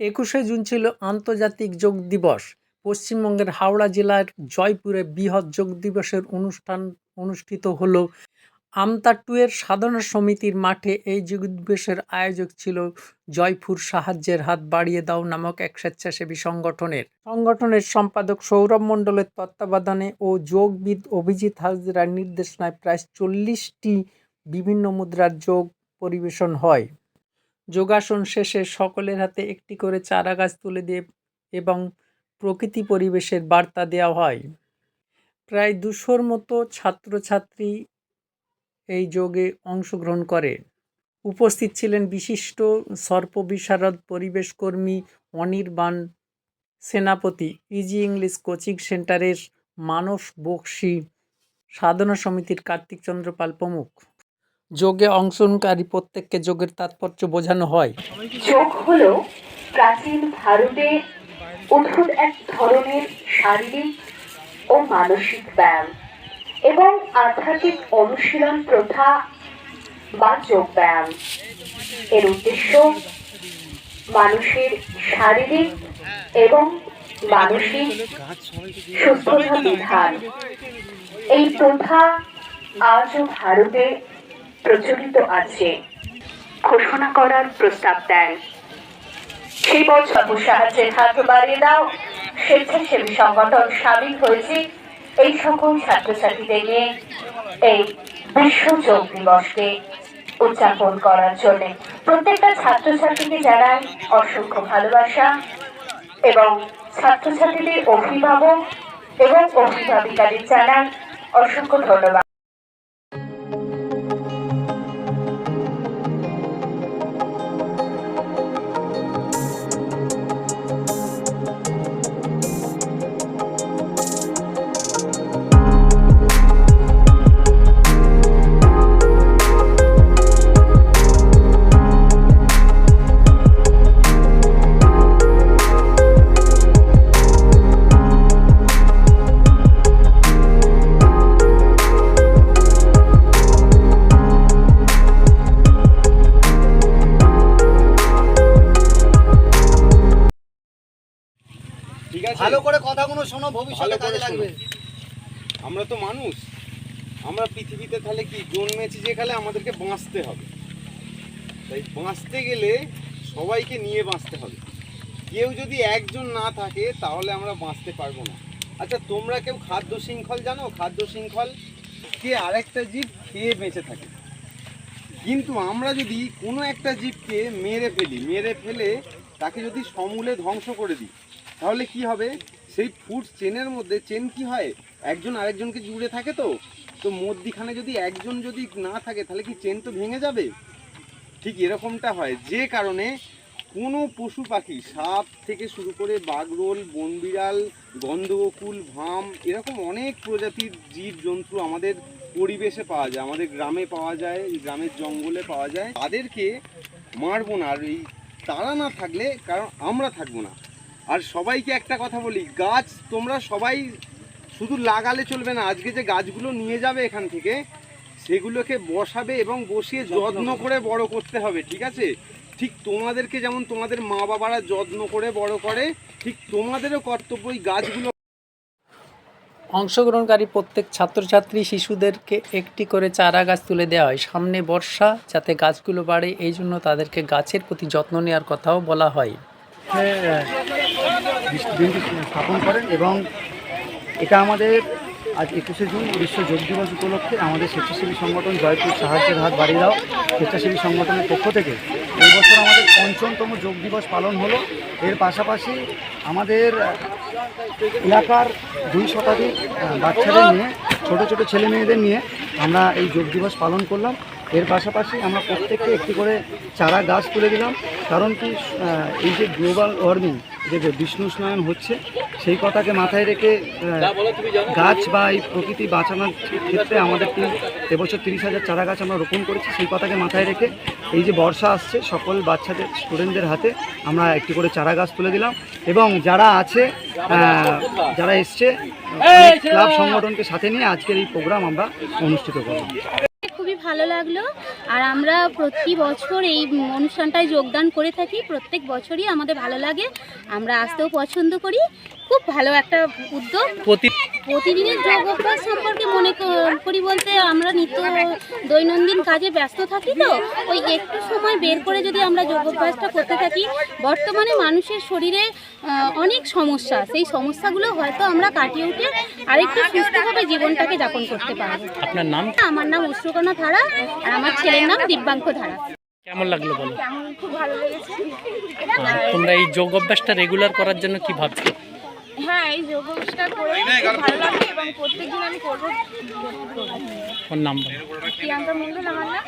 একুশে জুন ছিল আন্তর্জাতিক যোগ দিবস। পশ্চিমবঙ্গের হাওড়া জেলার জয়পুরে বৃহৎ যোগ দিবসের অনুষ্ঠান অনুষ্ঠিত হলো। আমতা টুয়ের সাধনা সমিতির মাঠে এই যোগ দিবসের আয়োজক ছিল জয়পুর সাহায্যের হাত বাড়িয়ে দাও নামক এক স্বেচ্ছাসেবী সংগঠনের। সংগঠনের সম্পাদক সৌরভ মণ্ডলের তত্ত্বাবধানে ও যোগবিদ অভিজিৎ হাজরার নির্দেশনায় প্রায় চল্লিশটি বিভিন্ন মুদ্রার যোগ পরিবেশন হয়। যোগাসন শেষে সকলের হাতে একটি করে চারা গাছ তুলে দিয়ে এবং প্রকৃতি পরিবেশের বার্তা দেওয়া হয়। প্রায় দুশোর মতো ছাত্রছাত্রী এই যোগে অংশগ্রহণ করে। উপস্থিত ছিলেন বিশিষ্ট সর্পবিশারদ পরিবেশকর্মী অনির্বাণ সেনাপতি ইজি ইংলিশ কোচিং সেন্টারের মানস বক্সি সাধনা সমিতির কার্তিক চন্দ্র পাল প্রমুখ। যোগে অংশগ্রহণকারী প্রত্যেককে যোগের তাৎপর্য বোঝানো হয়। যোগ হলো প্রাচীন ভারতে অদ্ভুত এক ধরনের শারীরিক ও মানসিক ব্যায়াম এবং আধ্যাত্মিক অনুশীলন প্রথা বা যোগ ব্যায়াম। এর উদ্দেশ্য মানুষের শারীরিক এবং মানসিক সুস্থতা বিধান। এই প্রথা আজও ভারতে প্রচলিত আছে। ঘোষণা করার প্রস্তাব দেন। সেই বছর সাহায্যের হাত বাড়িয়ে দাও। স্বেচ্ছাসেবী সংগঠন সামিল হয়েছে এই সকল ছাত্রছাত্রীদের নিয়ে এই বিশ্ব যোগ দিবসকে উদযাপন করার জন্য। প্রত্যেকটা ছাত্রছাত্রীকে জানাই অসংখ্য ভালোবাসা এবং ছাত্রছাত্রীদের অভিভাবক এবং অভিভাবিকাদের জানান অসংখ্য ধন্যবাদ। ঠিক আছে? ভালো করে কথাগুলো শোনো ভবিষ্যতে কাজে লাগবে। আমরা তো মানুষ। আমরা পৃথিবীতে তাহলে কি জন্মেছি যেখানে আমাদেরকে বাঁচতে হবে। তাই বাঁচতে গেলে সবাইকে নিয়ে বাঁচতে হবে। কেউ যদি একজন না থাকে তাহলে আমরা বাঁচতে পারব না। আচ্ছা তোমরা কেউ খাদ্য শৃঙ্খল জানো? খাদ্য শৃঙ্খল কে আরেকটা জীব খেয়ে বেঁচে থাকে। কিন্তু আমরা যদি কোনো একটা জীবকে মেরে ফেলি মেরে ফেলে তাকে যদি সমূলে ধ্বংস করে দিই তাহলে কি হবে? সেই ফুড চেনের মধ্যে চেন কি হয়? একজন আরেকজনকে জুড়ে থাকে তো? তো মধ্যিখানে যদি একজন যদি না থাকে, তাহলে কি চেন তো ভেঙে যাবে? ঠিক এরকমটা হয়। যে কারণে কোনো পশু পাখি, সাপ থেকে শুরু করে বাগরোল, বনবিড়াল, গন্ধগোকুল, ভাম, এরকম অনেক প্রজাতির জীব জন্তু আমাদের পরিবেশে পাওয়া যায়, আমাদের গ্রামে পাওয়া যায় গ্রামের জঙ্গলে পাওয়া যায়। তাদেরকে মারবো না। আর এই তারা না থাকলে, কারণ আমরা থাকব না। আর সবাইকে একটা কথা বলি গাছ তোমরা সবাই শুধু লাগালে চলবে না আজকে যে গাছগুলো নিয়ে যাবে এখান থেকে সেগুলোকে বসাবে এবং বসিয়ে যত্ন করে বড় করতে হবে ঠিক আছে? ঠিক তোমাদেরকে যেমন তোমাদের মা বাবারা যত্ন করে বড় করে ঠিক তোমাদেরও কর্তব্য ওই গাছগুলো অংশগ্রহণকারী প্রত্যেক ছাত্রছাত্রী শিশুদেরকে একটি করে চারা গাছ তুলে দেওয়া হয়। সামনে বর্ষা যাতে গাছগুলো বাড়ে এই জন্য তাদেরকে গাছের প্রতি যত্ন নেওয়ার কথাও বলা হয়। দিনটি স্থাপন করেন এবং এটা আমাদের আজ একুশে জুন বিশ্ব যোগ দিবস উপলক্ষে আমাদের স্বেচ্ছাসেবী সংগঠন জয়পুর সাহায্যের হাত বাড়িয়ে দাও। স্বেচ্ছাসেবী সংগঠনের পক্ষ থেকে এই বছর আমাদের পঞ্চমতম যোগ দিবস পালন হলো। এর পাশাপাশি আমাদের এলাকার দুই শতাধিক বাচ্চাদের নিয়ে, ছোট ছোট ছেলে মেয়েদের নিয়ে আমরা এই যোগ দিবস পালন করলাম। এর পাশাপাশি আমরা প্রত্যেককে একটি করে চারা গাছ তুলে দিলাম। কারণ কি এই যে গ্লোবাল ওয়ার্মিং যে যে বিষ্ণু স্নায়ন হচ্ছে সেই কথাকে মাথায় রেখে গাছ বা এই প্রকৃতি বাঁচানোর ক্ষেত্রে আমাদের তিন- এবছর তিরিশ হাজার চারা গাছ আমরা রোপণ করেছি সেই কথাকে মাথায় রেখে এই যে বর্ষা আসছে সকল বাচ্চাদের স্টুডেন্টদের হাতে আমরা একটি করে চারা গাছ তুলে দিলাম। এবং যারা আছে যারা এসছে ক্লাব সংগঠনকে সাথে নিয়ে আজকের এই প্রোগ্রাম আমরা অনুষ্ঠিত করলাম ভালো লাগল। আর আমরা প্রতি বছর এই অনুষ্ঠানটায় যোগদান করে থাকি। প্রত্যেক বছরই আমাদের ভালো লাগে। আমরা আসতেও পছন্দ করি। খুব ভালো একটা উদ্যোগ। প্রতিদিনের যোগ অভ্যাস সম্পর্কে মনে করি বলতে আমরা নিত্য দৈনন্দিন কাজে ব্যস্ত থাকি তো। ওই একটু সময় বের করে যদি আমরা যোগ অভ্যাসটা করতে থাকি বর্তমানে মানুষের শরীরে অনেক সমস্যা। সেই সমস্যাগুলো হয়তো আমরা কাটিয়ে উঠে আরেকটু সুস্থভাবে জীবনটাকে যাপন করতে পারব আপনার নাম? আমার নাম অশ্রুকণা ধারা আর আমার ছেলের নাম দিব্যাঙ্ক ধারা। কেমন লাগল বলো? কেমন? খুব ভালো লেগেছে। তোমরা এই যোগ অভ্যাসটা রেগুলার করার জন্য কি ভাবছ? হ্যাঁ এই যোগ অভ্যাসটা করে ভালো লাগে এবং প্রত্যেকদিন আমি করব। ওর নাম প্রিয়াঙ্কা মন্ডল আমার নাম।